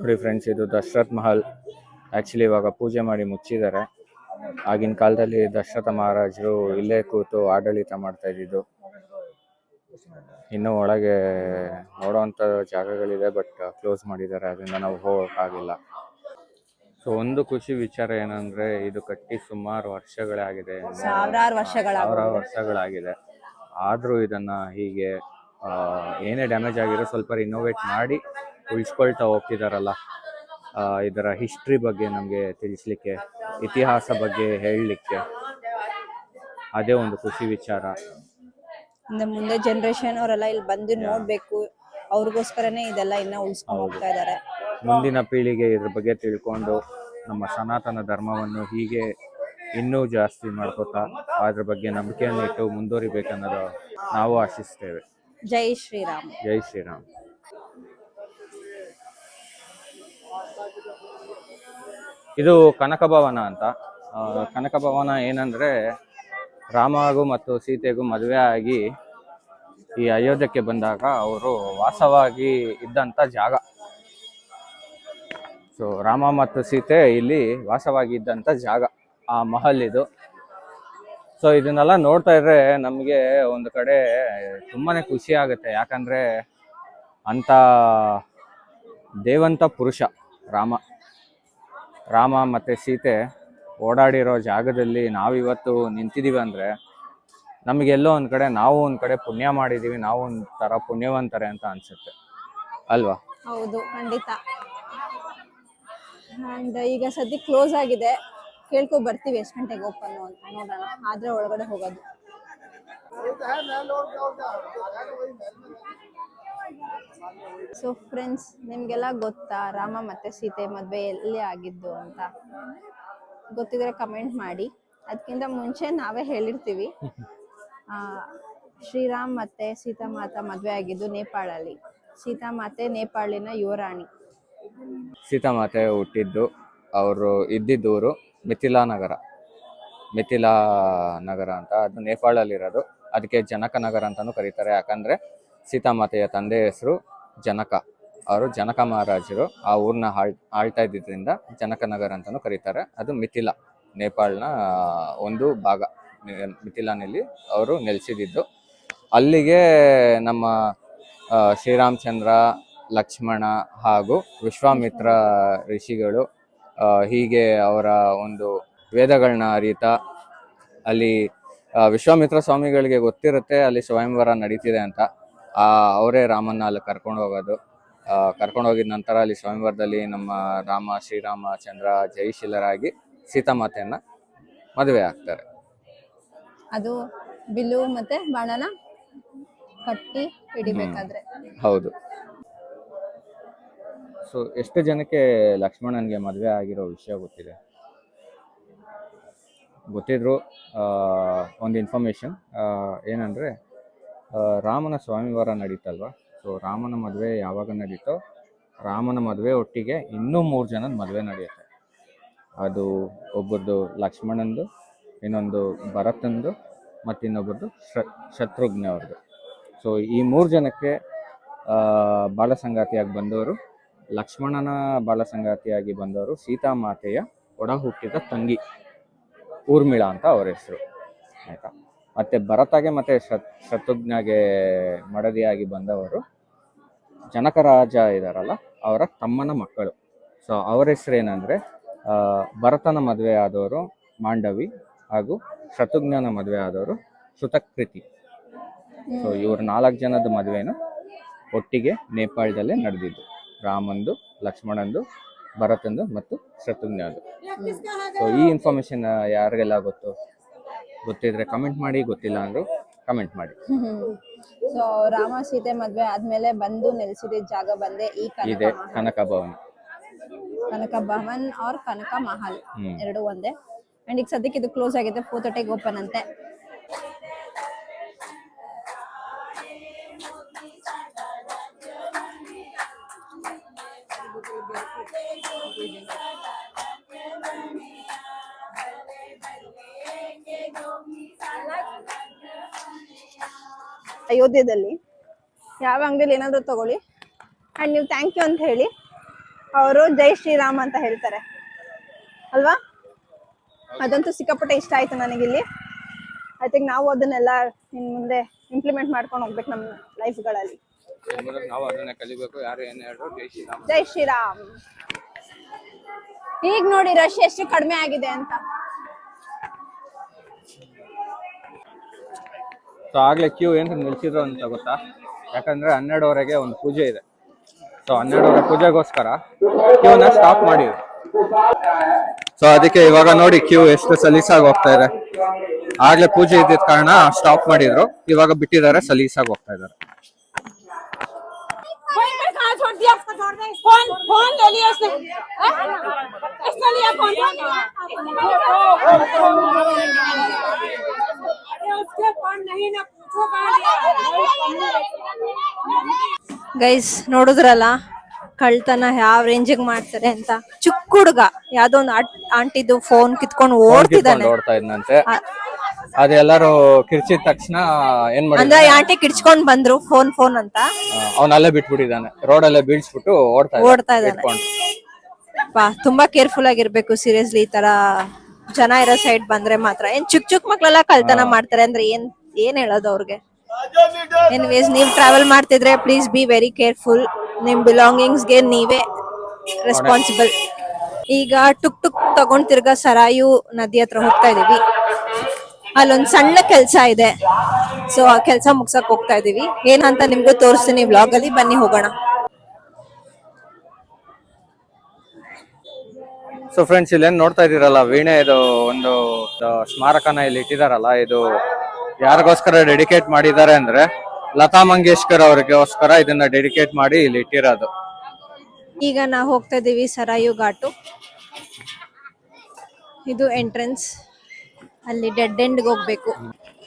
ನೋಡಿ ಫ್ರೆಂಡ್ಸ್ ಇದು ದಶರಥ್ ಮಹಲ್. ಆಕ್ಚುಲಿ ಇವಾಗ ಪೂಜೆ ಮಾಡಿ ಮುಚ್ಚಿದ್ದಾರೆ. ಆಗಿನ ಕಾಲದಲ್ಲಿ ದಶರಥ ಮಹಾರಾಜರು ಇಲ್ಲೇ ಕೂತು ಆಡಳಿತ ಮಾಡ್ತಾ ಇದ್ದಿದ್ದು. ಇನ್ನು ಒಳಗೆ ನೋಡೋವಂಥ ಜಾಗಗಳಿದೆ ಬಟ್ ಕ್ಲೋಸ್ ಮಾಡಿದ್ದಾರೆ ಅದರಿಂದ ನಾವು ಹೋಗೋಕ್ಕಾಗಿಲ್ಲ. ಸೊ ಒಂದು ಖುಷಿ ವಿಚಾರ ಏನಂದ್ರೆ ಇದು ಕಟ್ಟಿ ಸುಮಾರು ವರ್ಷಗಳೇ ಆಗಿದೆ ಸಾವಿರಾರು ವರ್ಷಗಳಾಗಿದೆ. ಸಾವಿರಾರು ವರ್ಷಗಳಾಗಿದೆ. ಆದರೂ ಇದನ್ನ ಹೀಗೆ ಆ, ಏನೇ ಡ್ಯಾಮೇಜ್ ಆಗಿರೋ ಸ್ವಲ್ಪ ರಿನೋವೇಟ್ ಮಾಡಿ ಉಳಿಸ್ಕೊಳ್ತಾ ಹೋಗ್ತಿದಾರಲ್ಲ ಆ, ಇದರ ಹಿಸ್ಟ್ರಿ ಬಗ್ಗೆ ನಮಗೆ ತಿಳಿಸ್ಲಿಕ್ಕೆ ಇತಿಹಾಸ ಬಗ್ಗೆ ಹೇಳಲಿಕ್ಕೆ. ಅದೇ ಒಂದು ಖುಷಿ ವಿಚಾರ. ಇನ್ನು ಮುಂದೆ ಜನರೇಷನ್ ಅವರೆಲ್ಲ ಇಲ್ಲಿ ಬಂದು ನೋಡ್ಬೇಕು. ಅವ್ರಿಗೋಸ್ಕರನೇ ಇದೆಲ್ಲ ಇನ್ನ ಉಳಿಸ್ಕೊಂಡು ಹೋಗ್ತಾ ಇದ್ದಾರೆ ಮುಂದಿನ ಪೀಳಿಗೆ ಇದ್ರ ಬಗ್ಗೆ ತಿಳ್ಕೊಂಡು ನಮ್ಮ ಸನಾತನ ಧರ್ಮವನ್ನು ಹೀಗೆ ಇನ್ನೂ ಜಾಸ್ತಿ ಮಾಡ್ಕೋತಾ ಅದ್ರ ಬಗ್ಗೆ ನಂಬಿಕೆಯನ್ನು ಇಟ್ಟು ಮುಂದುವರಿಬೇಕನ್ನೋದು ನಾವು ಆಶಿಸ್ತೇವೆ. ಜೈ ಶ್ರೀರಾಮ್. ಜೈ ಶ್ರೀರಾಮ್. ಇದು ಕನಕ ಭವನ ಅಂತ. ಕನಕ ಭವನ ಏನಂದ್ರೆ ರಾಮ ಹಾಗೂ ಮತ್ತು ಸೀತೆಗೂ ಮದುವೆ ಆಗಿ ಈ ಅಯೋಧ್ಯಕ್ಕೆ ಬಂದಾಗ ಅವರು ವಾಸವಾಗಿ ಇದ್ದಂಥ ಜಾಗ. ಸೊ ರಾಮ ಮತ್ತು ಸೀತೆ ಇಲ್ಲಿ ವಾಸವಾಗಿ ಇದ್ದಂಥ ಜಾಗ. ಆ ಮಹಲ್ ಇದು. ಸೊ ಇದನ್ನೆಲ್ಲ ನೋಡ್ತಾ ಇದ್ರೆ ನಮಗೆ ಒಂದು ಕಡೆ ತುಂಬಾನೇ ಖುಷಿ ಆಗುತ್ತೆ. ಯಾಕಂದ್ರೆ ಅಂತ ದೇವಂತ ಪುರುಷ ರಾಮ. ರಾಮ ಮತ್ತು ಸೀತೆ ಓಡಾಡಿರೋ ಜಾಗದಲ್ಲಿ ನಾವಿವತ್ತು ನಿಂತಿದೀವಿ ಅಂದ್ರೆ ನಮಗೆಲ್ಲೋ ಒಂದು ಕಡೆ ನಾವು ಒಂದು ಕಡೆ ಪುಣ್ಯ ಮಾಡಿದೀವಿ, ನಾವು ಒಂದ್ ತರ ಪುಣ್ಯವಂತರೆ ಅಂತ ಅನ್ಸುತ್ತೆ. ಅಲ್ವಾ? ಹೌದು, ಖಂಡಿತ. ಅಂಡ್ ಈಗ ಸದ್ಯ ಕ್ಲೋಸ್ ಆಗಿದೆ. ಕೇಳ್ಕೊ ಬರ್ತೀವಿ ಎಷ್ಟು ಗಂಟೆಗೆ ಓಪನ್ ಅಂತ ನೋಡೋಣ. ಆದ್ರೆ ಒಳಗಡೆ ಹೋಗೋದು. ಸೊ ಫ್ರೆಂಡ್ಸ್ ನಿಮಗೆಲ್ಲ ಗೊತ್ತಾ ರಾಮ ಮತ್ತೆ ಸೀತೆ ಮದುವೆ ಎಲ್ಲಿ ಆಗಿದ್ದು ಅಂತ? ಗೊತ್ತಿದ್ರೆ ಕಮೆಂಟ್ ಮಾಡಿ. ಅದಕ್ಕಿಂತ ಮುಂಚೆ ನಾವೇ ಹೇಳಿರ್ತೀವಿ. ಶ್ರೀರಾಮ್ ಮತ್ತೆ ಸೀತಾಮಾತಾ ಮದುವೆ ಆಗಿದ್ದು ನೇಪಾಳಲ್ಲಿ. ಸೀತಾಮಾತೆ ನೇಪಾಳಿನ ಯುವರಾಣಿ. ಸೀತಾಮಾತೆ ಹುಟ್ಟಿದ್ದು ಅವರು ಇದ್ದಿದ್ದೂರು ಮಿಥಿಲಾ ನಗರ. ಮಿಥಿಲಾ ನಗರ ಅಂತ, ಅದು ನೇಪಾಳಲ್ಲಿರೋದು. ಅದಕ್ಕೆ ಜನಕ ನಗರ ಅಂತಾನು ಕರೀತಾರೆ. ಯಾಕಂದ್ರೆ ಸೀತಾಮಾತೆಯ ತಂದೆ ಹೆಸರು ಜನಕ. ಅವರು ಜನಕ ಮಹಾರಾಜರು ಆ ಊರ್ನ ಆಳ್, ಆಳ್ತಾ ಇದ್ದಿದ್ರಿಂದ ಜನಕ ನಗರ ಅಂತಾನೂ ಕರೀತಾರೆ. ಅದು ಮಿಥಿಲಾ, ನೇಪಾಳನ ಒಂದು ಭಾಗ. ಮಿಥಿಲಾನಲ್ಲಿ ಅವರು ನೆಲೆಸಿದ್ದು. ಅಲ್ಲಿಗೆ ನಮ್ಮ ಶ್ರೀರಾಮಚಂದ್ರ, ಲಕ್ಷ್ಮಣ ಹಾಗೂ ವಿಶ್ವಾಮಿತ್ರ ಋಷಿಗಳು ಹೀಗೆ ಅವರ ಒಂದು ವೇದಗಳನ್ನ ಅರಿತ ಅಲ್ಲಿ ವಿಶ್ವಾಮಿತ್ರ ಸ್ವಾಮಿಗಳಿಗೆ ಗೊತ್ತಿರುತ್ತೆ ಅಲ್ಲಿ ಸ್ವಯಂವರ ನಡೀತಿದೆ ಅಂತ. ಆ, ಅವರೇ ರಾಮನ್ನ ಅಲ್ಲಿ ಕರ್ಕೊಂಡು ಹೋಗೋದು. ಕರ್ಕೊಂಡು ಹೋಗಿದ ನಂತರ ಅಲ್ಲಿ ಸ್ವಾಮಿವಾರದಲ್ಲಿ ನಮ್ಮ ರಾಮ ಶ್ರೀರಾಮ ಚಂದ್ರ ಜಯಶೀಲರಾಗಿ ಸೀತಾಮಾತೆಯನ್ನ ಮದುವೆ ಆಗ್ತಾರೆ. ಅದು ಬಿಲ್ಲು ಮತ್ತೆ ಬಾಣನ ಕಟ್ಟಿ ಹಿಡಿಬೇಕಾದ್ರೆ. ಹೌದು. ಸೊ ಎಷ್ಟು ಜನಕ್ಕೆ ಲಕ್ಷ್ಮಣನ್ಗೆ ಮದುವೆ ಆಗಿರೋ ವಿಷಯ ಗೊತ್ತಿದೆ? ಗೊತ್ತಿದ್ರು ಒಂದು ಇನ್ಫಾರ್ಮೇಶನ್ ಏನಂದ್ರೆ ರಾಮನ ಸ್ವಾಮಿವಾರ ನಡೀತಲ್ವಾ? ಸೊ ರಾಮನ ಮದುವೆ ಯಾವಾಗ ನಡೀತೋ ರಾಮನ ಮದುವೆ ಒಟ್ಟಿಗೆ ಇನ್ನೂ ಮೂರು ಜನದ ಮದುವೆ ನಡೆಯುತ್ತೆ. ಅದು ಒಬ್ಬರದು ಲಕ್ಷ್ಮಣಂದು, ಇನ್ನೊಂದು ಭರತಂದು ಮತ್ತು ಇನ್ನೊಬ್ಬರದು ಶತ್ರುಘ್ನ ಅವ್ರದ್ದು ಸೊ ಈ ಮೂರು ಜನಕ್ಕೆ ಬಾಳ ಸಂಗಾತಿಯಾಗಿ ಬಂದವರು, ಲಕ್ಷ್ಮಣನ ಬಾಲಸಂಗಾತಿಯಾಗಿ ಬಂದವರು ಸೀತಾಮಾತೆಯ ಒಡ ಹುಟ್ಟಿದ ತಂಗಿ, ಊರ್ಮಿಳಾ ಅಂತ ಅವ್ರ ಹೆಸರು. ಆಯಿತಾ? ಮತ್ತು ಭರತಗೆ ಮತ್ತು ಶತ್ ಶತ್ರುಘ್ನಗೆ ಮಡದಿಯಾಗಿ ಬಂದವರು ಜನಕರಾಜ ಇದ್ದಾರಲ್ಲ ಅವರ ತಮ್ಮನ ಮಕ್ಕಳು. ಸೊ ಅವರ ಹೆಸರು ಏನಂದ್ರೆ ಆ, ಭರತನ ಮದುವೆ ಆದವರು ಮಾಂಡವಿ ಹಾಗೂ ಶತ್ರುಘ್ನನ ಮದುವೆ ಆದವರು ಶೃತಕೃತಿ ಸೊ ಇವರು ನಾಲ್ಕು ಜನದ ಮದುವೆನು ಒಟ್ಟಿಗೆ ನೇಪಾಳದಲ್ಲೇ ನಡೆದಿದ್ದು. ರಾಮಂದು ಲಕ್ಷ್ಮಣಂದು ಭರತಂದು ಮತ್ತು ಶತ್ರುಘ್ನದು. ಸೊ ಈ ಇನ್ಫಾರ್ಮೇಶನ್ ಯಾರಿಗೆಲ್ಲ ಗೊತ್ತು? ಗೊತ್ತಿದ್ರೆ ಕಮೆಂಟ್ ಮಾಡಿ ಗೊತ್ತಿಲ್ಲ ಅಂದ್ರು ಕಮೆಂಟ್ ಮಾಡಿ. ಸೊ ರಾಮ ಸೀತೆ ಮದ್ವೆ ಆದ್ಮೇಲೆ ಬಂದು ನೆಲೆಸಿದ ಜಾಗ ಬಂದೆ ಈ ಕನಕ ಇದೆ ಕನಕ ಭವನ. ಕನಕ ಭವನ್ ಆರ್ ಕನಕ ಮಹಲ್. ಎರಡು ಒಂದೇ. ಅಂಡ್ ಈಗ ಸದ್ಯಕ್ಕೆ ಇದು ಕ್ಲೋಸ್ ಆಗಿದೆ. ಫೋರ್ ತರ್ಟಿಗೆ ಓಪನ್ ಅಂತೆ. ಅಯೋಧ್ಯದಲ್ಲಿ. ಯಾವ ಅಂಗಡಿಯಲ್ಲಿ ಏನಾದರೂ ತಗೊಳ್ಳಿ. ಆ್ಯಂಡ್ ನೀವು ಥ್ಯಾಂಕ್ ಯು ಅಂತ ಹೇಳಿ. ಅವರು ಜೈ ಶ್ರೀರಾಮ್ ಅಂತ ಹೇಳ್ತಾರೆ. ಅಲ್ವಾ? ಅದಂತೂ ಸಿಕ್ಕಾಪಟ್ಟೆ ಇಷ್ಟ ಆಯ್ತು ನನಗಿಲ್ಲಿ. ಐ ಥಿಂಕ್ ನಾವು ಅದನ್ನೆಲ್ಲ ನಿನ್ ಮುಂದೆ ಇಂಪ್ಲಿಮೆಂಟ್ ಮಾಡ್ಕೊಂಡು ಹೋಗ್ಬೇಕು ನಮ್ಮ ಲೈಫ್ಗಳಲ್ಲಿ ನಾವು ಜೈ ಶ್ರೀರಾಮ್. ಈಗ ನೋಡಿ ರಶ್ ಎಷ್ಟು ಕಡಿಮೆ ಆಗಿದೆ ಅಂತ. ಸೊ ಆಗ್ಲೇ ಕ್ಯೂ ಏನು ನಿಲ್ಸಿದ್ರು ಅಂತ ಗೊತ್ತಾ? ಯಾಕಂದ್ರೆ ಹನ್ನೆರಡುವರೆಗೆ ಒಂದು ಪೂಜೆ ಇದೆ. ಸೊ ಹನ್ನೆರಡುವರೆ ಪೂಜೆಗೋಸ್ಕರ ಕ್ಯೂನ ಸ್ಟಾಪ್ ಮಾಡಿದ್ರು. ಸೊ ಅದಕ್ಕೆ ಇವಾಗ ನೋಡಿ ಕ್ಯೂ ಎಷ್ಟು ಸಲೀಸಾಗಿ ಹೋಗ್ತಾ ಇದೆ. ಆಗ್ಲೇ ಪೂಜೆ ಇದ್ದಿದ ಕಾರಣ ಸ್ಟಾಪ್ ಮಾಡಿದ್ರು. ಇವಾಗ ಬಿಟ್ಟಿದ್ದಾರೆ, ಸಲೀಸಾಗಿ ಹೋಗ್ತಾ ಇದ್ದಾರೆ. फोन ಗೈಸ್ ನೋಡಿದ್ರಲ್ಲ? ಕಳ್ತನ ಯಾವ ರೇಂಜಿಗೆ ಮಾಡ್ತಾರೆ ಅಂತ? ಚಿಕ್ಕ ಹುಡುಗ ಯಾವ್ದೋ ಒಂದು ಆಂಟಿದು ಫೋನ್ ಕಿತ್ಕೊಂಡು ಓಡ್ತಿದ್ದಾನೆ. ಓಡ್ತಾ ಇದ್ನಂತೆ. ಅದೆಲ್ಲರೂ ಕಿರ್ಚಿದ ತಕ್ಷಣ ಏನ್ ಅಂದ್ರೆ ಮಾಡಿದ್ರೆ ಆಂಟಿ ಕಿಡ್ಸ್ಕೊಂಡ್ ಬಂದ್ರು ಫೋನ್ ಫೋನ್ ಅಂತ? ಅವನಲ್ಲೇ ಬಿಟ್ಬಿಟ್ಟಿದ್ದಾನೆ. ರೋಡಲ್ಲೇ ಬೀಳ್ಸ್ಬಿಟ್ಟು ಓಡ್ತಾ ಓಡ್ತಾ ಇದ್ದಾನೆ. ತುಂಬಾ ಕೇರ್ಫುಲ್ ಆಗಿರ್ಬೇಕು ಸೀರಿಯಸ್ಲಿ ಈ ತರ ಜನ ಇರೋ ಸೈಡ್ ಬಂದ್ರೆ ಮಾತ್ರ. ಏನ್ ಚಿಕ್ಕ ಚಿಕ್ಕ ಮಕ್ಳೆಲ್ಲ ಕಳ್ತನ ಮಾಡ್ತಾರೆ ಅಂದ್ರೆ ಏನ್ ಏನ್ ಹೇಳೋದು ಅವ್ರಿಗೆ? ಎನಿವೇಸ್ ನೀವ್ ಟ್ರಾವೆಲ್ ಮಾಡ್ತಿದ್ರೆ ಪ್ಲೀಸ್ ಬಿ ವೆರಿ ಕೇರ್ಫುಲ್ ನಿಮ್ ಬಿಲಾಂಗಿಂಗ್ಸ್ಗೆ ನೀವೇ ರೆಸ್ಪಾನ್ಸಿಬಲ್ ಈಗ ಟುಕ್ ಟುಕ್ ತಗೊಂಡ್ ತಿರ್ಗ ಸರಾಯು ನದಿ ಹತ್ರ ಹೋಗ್ತಾ ಇದೀವಿ. ಅಲ್ಲೊಂದ್ ಸಣ್ಣ ಕೆಲ್ಸ ಇದೆ. ಸೊ ಆ ಕೆಲ್ಸ ಮುಗ್ಸಕ್ ಹೋಗ್ತಾ ಇದೀವಿ. ಏನಂತ ನಿಮ್ಗೂ ತೋರಿಸ್ತೀನಿ ವ್ಲಾಗ್ ಅಲ್ಲಿ. ಬನ್ನಿ ಹೋಗೋಣ. ಸೊ ಫ್ರೆಂಡ್ಸ್ ಇಲ್ಲೇನ್ ನೋಡ್ತಾ ಇದೀರಲ್ಲ ವೀಣೆ ಇದು ಒಂದು ಸ್ಮಾರಕನ ಇಲ್ಲಿ ಇಟ್ಟಿದಾರಲ್ಲ ಇದು ಯಾರಿಗೋಸ್ಕರ ಡೆಡಿಕೇಟ್ ಮಾಡಿದ್ದಾರೆ ಅಂದ್ರೆ ಲತಾ ಮಂಗೇಶ್ಕರ್ ಅವರಿಗೋಸ್ಕರ ಇದನ್ನ ಡೆಡಿಕೇಟ್ ಮಾಡಿ ಇಲ್ಲಿ ಇಟ್ಟಿರೋದು. ಈಗ ನಾವು ಹೋಗ್ತಾ ಇದೀವಿ ಸರಾಯು ಘಾಟು. ಇದು ಎಂಟ್ರೆನ್ಸ್ ಅಲ್ಲಿ ಡೆಡ್ ಎಂಡ್ಗೆ ಹೋಗ್ಬೇಕು.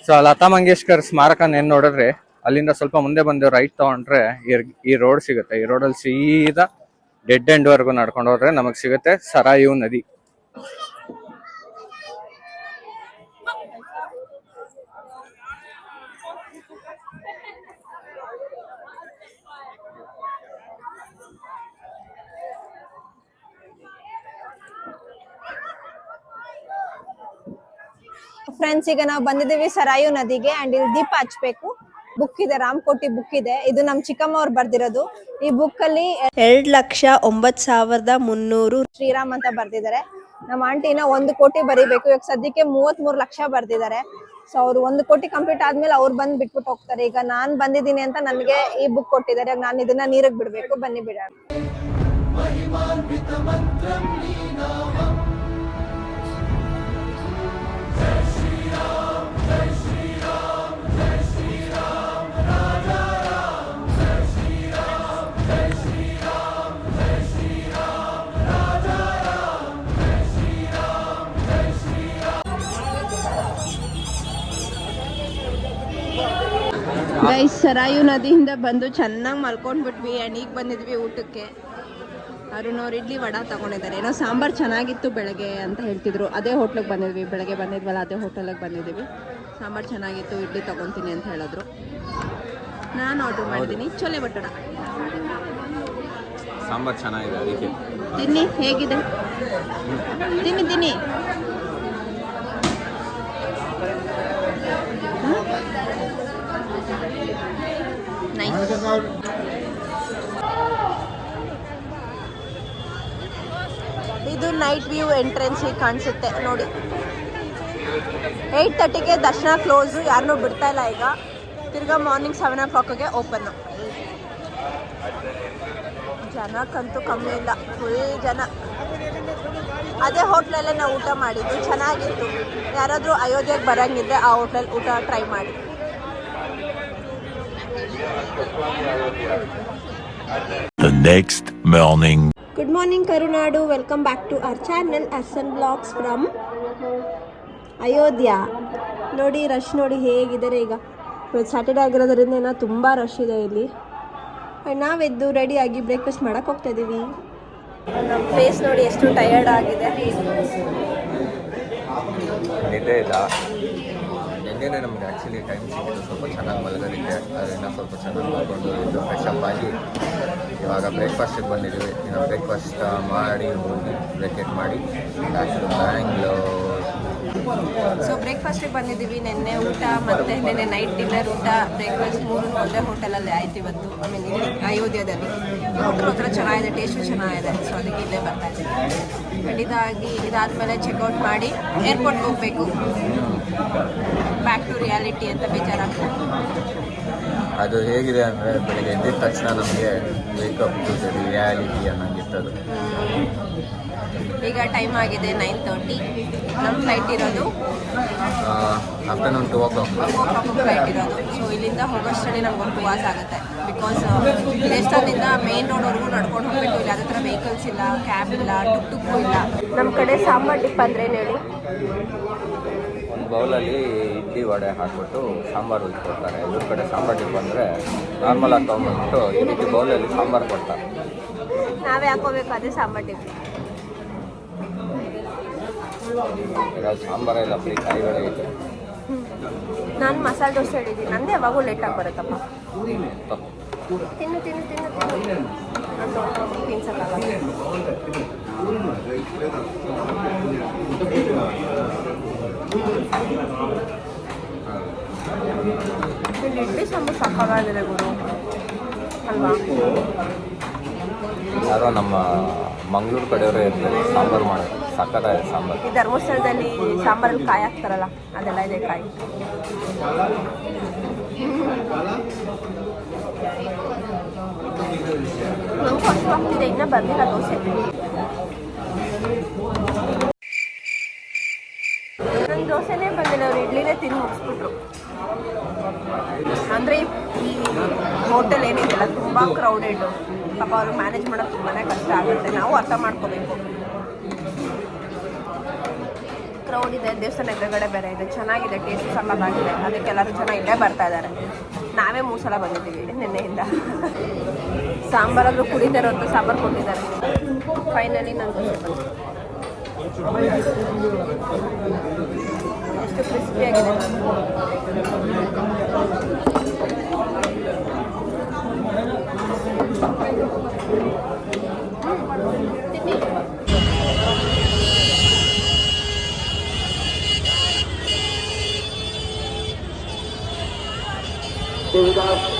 ಸೊ ಲತಾ ಮಂಗೇಶ್ಕರ್ ಸ್ಮಾರಕನ ಏನ್ ನೋಡಿದ್ರೆ ಅಲ್ಲಿಂದ ಸ್ವಲ್ಪ ಮುಂದೆ ಬಂದು ರೈಟ್ ತಗೊಂಡ್ರೆ ಈ- ಈ ರೋಡ್ ಸಿಗುತ್ತೆ. ಈ ರೋಡಲ್ಲಿ ಸೀದಾ ಡೆಡ್ ಎಂಡ್ ವರೆಗೂ ನಡ್ಕೊಂಡು ಹೋದ್ರೆ ನಮಗ್ ಸಿಗುತ್ತೆ ಸರಾಯು ನದಿ. ಫ್ರೆಂಡ್ಸ್ ಈಗ ನಾವು ಬಂದಿದ್ದೀವಿ ಸರಾಯು ನದಿಗೆ ಅಂಡ್ ಇಲ್ಲಿ ದೀಪ ಹಚ್ಬೇಕು. ಬುಕ್ ಇದೆ ರಾಮಕೋಟಿ ಬುಕ್ ಇದೆ. ಇದು ನಮ್ ಚಿಕ್ಕಮ್ಮ ಅವ್ರು ಬರ್ದಿರೋದು. ಈ ಬುಕ್ ಅಲ್ಲಿ ಎರಡ್ ಲಕ್ಷ ಒಂಬತ್ ಸಾವಿರದ ಮುನ್ನೂರು ಶ್ರೀರಾಮ್ ಅಂತ ಬರ್ದಿದ್ದಾರೆ. ನಮ್ಮ ಆಂಟಿನ ಒಂದು ಕೋಟಿ ಬರಿಬೇಕು. ಇವಾಗ ಸದ್ಯಕ್ಕೆ ಮೂವತ್ ಮೂರು ಲಕ್ಷ ಬರ್ದಿದ್ದಾರೆ. ಸೊ ಅವ್ರು ಒಂದು ಕೋಟಿ ಕಂಪ್ಲೀಟ್ ಆದ್ಮೇಲೆ ಅವ್ರು ಬಂದ್ ಬಿಟ್ಬಿಟ್ಟು ಹೋಗ್ತಾರೆ. ಈಗ ನಾನ್ ಬಂದಿದ್ದೀನಿ ಅಂತ ನನಗೆ ಈ ಬುಕ್ ಕೊಟ್ಟಿದ್ದಾರೆ. ನಾನು ಇದನ್ನ ನೀರಿಗೆ ಬಿಡ್ಬೇಕು. ಬನ್ನಿ ಬಿಡೋಣ. ಗೈಸ್ ಸರಾಯು ನದಿಯಿಂದ ಬಂದು ಚೆನ್ನಾಗಿ ಮಲ್ಕೊಂಡ್ಬಿಟ್ವಿ. ಆ್ಯಂಡ್ ಈಗ ಬಂದಿದ್ವಿ ಊಟಕ್ಕೆ. ಅವರು ಅವ್ರು ಇಡ್ಲಿ ವಡ ತಗೊಂಡಿದ್ದಾರೆ. ಏನೋ ಸಾಂಬಾರು ಚೆನ್ನಾಗಿತ್ತು ಬೆಳಗ್ಗೆ ಅಂತ ಹೇಳ್ತಿದ್ರು. ಅದೇ ಹೋಟ್ಲಿಗೆ ಬಂದಿದ್ವಿ. ಬೆಳಗ್ಗೆ ಬಂದಿದ್ವಲ್ಲ ಅದೇ ಹೋಟೆಲಿಗೆ ಬಂದಿದ್ದೀವಿ. ಸಾಂಬಾರು ಚೆನ್ನಾಗಿತ್ತು ಇಡ್ಲಿ ತಗೊತೀನಿ ಅಂತ ಹೇಳಿದ್ರು. ನಾನು ಆರ್ಡರ್ ಮಾಡಿದ್ದೀನಿ. ಚೊಲೆ ಬಟ್ಟಡ. ಸಾಂಬಾರು ಚೆನ್ನಾಗಿದೆ ಅದಕ್ಕೆ. ತಿನ್ನಿ ಹೇಗಿದೆ? ತಿನ್ನಿ ತಿನ್ನಿ. ಇದು ನೈಟ್ ವ್ಯೂ ಎಂಟ್ರೆನ್ಸ್ ಹೀಗೆ ಕಾಣಿಸುತ್ತೆ, ನೋಡಿ. ಏಯ್ಟ್ ತರ್ಟಿಗೆ ದರ್ಶನ ಕ್ಲೋಸು ಯಾರನ್ನೂ ಬಿಡ್ತಾ ಇಲ್ಲ ಈಗ. ತಿರ್ಗಾ ಮಾರ್ನಿಂಗ್ ಸೆವೆನ್ ಓ ಕ್ಲಾಕ್ಗೆ ಓಪನ್ನು ಜನಕ್ಕಂತೂ ಕಮ್ಮಿ ಇಲ್ಲ ಫುಲ್ ಜನ. ಅದೇ ಹೋಟ್ಲಲ್ಲೇ ನಾವು ಊಟ ಮಾಡಿದ್ದು, ಚೆನ್ನಾಗಿತ್ತು. ಯಾರಾದರೂ ಅಯೋಧ್ಯೆಗೆ ಬರೋಂಗಿದ್ರೆ ಆ ಹೋಟ್ಲಲ್ಲಿ ಊಟ ಟ್ರೈ ಮಾಡಿ. The next morning. Good morning Karunadu welcome back to our channel, ಅರ್ಸನ್ ಬ್ಲಾಗ್ಸ್ ಫ್ರಮ್ ಅಯೋಧ್ಯ ನೋಡಿ ರಶ್ ನೋಡಿ ಹೇಗಿದ್ದಾರೆ ಈಗ. ಇವತ್ತು ಸ್ಯಾಟರ್ಡೆ ಆಗಿರೋದ್ರಿಂದ ಏನೋ ತುಂಬ ರಶ್ ಇದೆ ಇಲ್ಲಿ. ನಾವೆದ್ದು ರೆಡಿಯಾಗಿ ಬ್ರೇಕ್ಫಾಸ್ಟ್ ಮಾಡಕ್ಕೆ ಹೋಗ್ತಾ ಇದ್ದೀವಿ ನಮ್ಮ ಫೇಸ್ ನೋಡಿ ಎಷ್ಟು ಟಯರ್ಡ್ ಆಗಿದೆ. ಬೆಳಗ್ಗೆನೇ ನಮ್ಗೆ ಆ್ಯಕ್ಚುಲಿ ಟೈಮ್ ಸಿಕ್ಕಿದ್ದು ಸ್ವಲ್ಪ ಚೆನ್ನಾಗಿ ಮಲಗೋದಕ್ಕೆ ಅದರಿಂದ ಸ್ವಲ್ಪ ಚೆನ್ನಾಗಿ ಮಾಡಿಕೊಂಡು ಇದು ಫ್ರೆಶ್ ಅಪ್ ಆಗಿ ಇವಾಗ ಬ್ರೇಕ್ಫಾಸ್ಟಿಗೆ ಬಂದಿದ್ದೀವಿ. ಇನ್ನು ಬ್ರೇಕ್ಫಾಸ್ಟ್ ಮಾಡಿ ಬ್ರೇಕೆಟ್ ಮಾಡಿ ಬ್ಯಾಂಗ್ಳೂರ್ ಸೊ ಬ್ರೇಕ್ಫಾಸ್ಟಿಗೆ ಬಂದಿದ್ದೀವಿ. ನಿನ್ನೆ ಊಟ, ಮತ್ತು ನಿನ್ನೆ ನೈಟ್ ಡಿನ್ನರ್ ಊಟ ಬ್ರೇಕ್ಫಾಸ್ಟ್ ಮೂರು ಒಂದೇ ಹೋಟೆಲಲ್ಲಿ ಆಯ್ತು ಇವತ್ತು. ಐ ಮೀನ್ ಇಲ್ಲಿ ಅಯೋಧ್ಯದಲ್ಲಿ. ಹೋಟೆಲ್ ಹತ್ರ ಚೆನ್ನಾಗಿದೆ ಟೇಸ್ಟು ಚೆನ್ನಾಗಿದೆ. ಸೊ ಅದಕ್ಕೆ ಇಲ್ಲೇ ಬರ್ತಾ ಇದ್ದೀವಿ. ಇದಾದ ಮೇಲೆ ಇದಾದಮೇಲೆ ಚೆಕ್ಔಟ್ ಮಾಡಿ ಏರ್ಪೋರ್ಟ್ಗೆ ಹೋಗಬೇಕು. ಬ್ಯಾಕ್ ಟು ರಿಯಾಲಿಟಿ ಅಂತ ಬೇಜಾರಾಗ್ತದೆ ಅದು ಹೇಗಿದೆ ಅಂದರೆ ಬೆಳಿಗ್ಗೆ ಎದ್ದಿದ ತಕ್ಷಣ ನಮಗೆ ವೇಕಪ್ ಟು ರಿಯಾಲಿಟಿ ಅನ್ನೋಂಗಿತ್ತದು ಈಗ ಟೈಮ್ ಆಗಿದೆ ನೈನ್ ತರ್ಟಿ ನಮ್ಮ ಫ್ಲೈಟ್ ಇರೋದು. Afternoon two o'clock flight ಇರೋದು. ಸೊ ಇಲ್ಲಿಂದ ಹೋಗೋಷ್ಟರಲ್ಲಿ ನಮ್ಗೆ ಒಂದು ವಾಸ್ ಆಗುತ್ತೆ. ಬಿಕಾಸ್ ದೇವಸ್ಥಾನದಿಂದ ಮೇನ್ ರೋಡ್ವರೆಗೂ ನಡ್ಕೊಂಡು ಹೋಗ್ಬೇಕು ಇಲ್ಲಿ ಅದ್ರ ಥರ ವೆಹಿಕಲ್ಸ್ ಇಲ್ಲ ಕ್ಯಾಬ್ ಇಲ್ಲ ಟುಕ್ ಟುಕ್ಕು ಇಲ್ಲ. ನಮ್ಮ ಕಡೆ ಸಾಂಬಾರ್ ಟಿಪ್ ಅಂದ್ರೆ ಏನು ಹೇಳಿ? ಬೌಲಲ್ಲಿ ಇಡ್ಲಿ ವಡೆ ಹಾಕ್ಬಿಟ್ಟು ಸಾಂಬಾರು ಕೊಡ್ತಾರೆ ಇವ್ರ ಕಡೆ ಸಾಂಬಾರು ಅಂದರೆ ನಾರ್ಮಲ್ ಆಗಿ ತೊಗೊಂಡ್ಬಿಟ್ಟು ಈ ರೀತಿ ಬೌಲಲ್ಲಿ ಸಾಂಬಾರು ಕೊಡ್ತಾರೆ. ನಾವೇ ಹಾಕೋಬೇಕು ಅದೇ ಸಾಂಬಾರ್ ಡಿಪ್ ಈಗ ಸಾಂಬಾರ ಇಲ್ಲ ಫ್ರೀ ಕಾಯಿಗಳೇ ಇದೆ. ನಾನು ಮಸಾಲೆ ದೋಸೆ ಹೇಳಿದ್ದೀನಿ. ನಂದೇ ಯಾವಾಗೂ ಲೇಟಾಗಿ ಬರುತ್ತಪ್ಪ. ತಪ್ಪು. ತಿನ್ನು ತಿನ್ನು ತಿನ್ನು ತಿನ್ನು. ನಾನು ತಿನ್ಸಕ್ಕಾಗಲ್ಲ. ಸಾಕಾಗಿದೆ ಗುರು ಅಲ್ವಾ ಯಾರೋ ನಮ್ಮ ಮಂಗಳೂರು ಕಡೆಯವರೇ ಸಾಂಬಾರು ಮಾಡೋದು ಸಕ್ಕರೆ ಸಾಂಬಾರು. ಈ ಧರ್ಮಸ್ಥಳದಲ್ಲಿ ಸಾಂಬಾರಲ್ಲಿ ಕಾಯಿ ಹಾಕ್ತಾರಲ್ಲ, ಅದೆಲ್ಲ ಇದೆ ಕಾಯಿ. ನಂಗೆ ಹಸುವಾಗ್ತಿದೆ ಇನ್ನೂ ಬಂದಿಲ್ಲ ದೋಸೆ. ನಂಗೆ ದೋಸೆನೇ ಬಂದಿಲ್ಲ ಅವ್ರು ಇಡ್ಲಿನೇ ತಿಂದು ಮುಗಿಸ್ಬಿಟ್ರು. ಅಂದರೆ ಈ ಹೋಟೆಲ್ ಏನಿದೆಯಲ್ಲ, ತುಂಬ ಕ್ರೌಡೆಡ್ ಪಾಪ ಅವರು ಮ್ಯಾನೇಜ್ ಮಾಡೋದು ತುಂಬಾ ಕಷ್ಟ ಆಗುತ್ತೆ. ನಾವು ಅರ್ಥ ಮಾಡ್ಕೋಬೇಕು. ಕ್ರೌಡ್ ಇದೆ, ದೇವಸ್ಥಾನ ಎದುರುಗಡೆ ಬೇರೆ ಇದೆ. ಚೆನ್ನಾಗಿದೆ ಟೇಸ್ಟ್ ಸಕ್ಕತ್ತಾಗಿದೆ ಅದಕ್ಕೆ ಎಲ್ಲರೂ ಜನ ಇಲ್ಲೇ ಬರ್ತಾ ಇದ್ದಾರೆ. ನಾವೇ ಮೂರು ಸಲ ಬಂದಿದ್ದೀವಿ ನಿನ್ನೆಯಿಂದ. ಸಾಂಬಾರಾದ್ರೂ ಕುಡಿತಾರೆ ಅಂತ ಸಾಂಬಾರು ಕೊಟ್ಟಿದ್ದಾರೆ. ಫೈನಲಿ 一口ですき上げてます。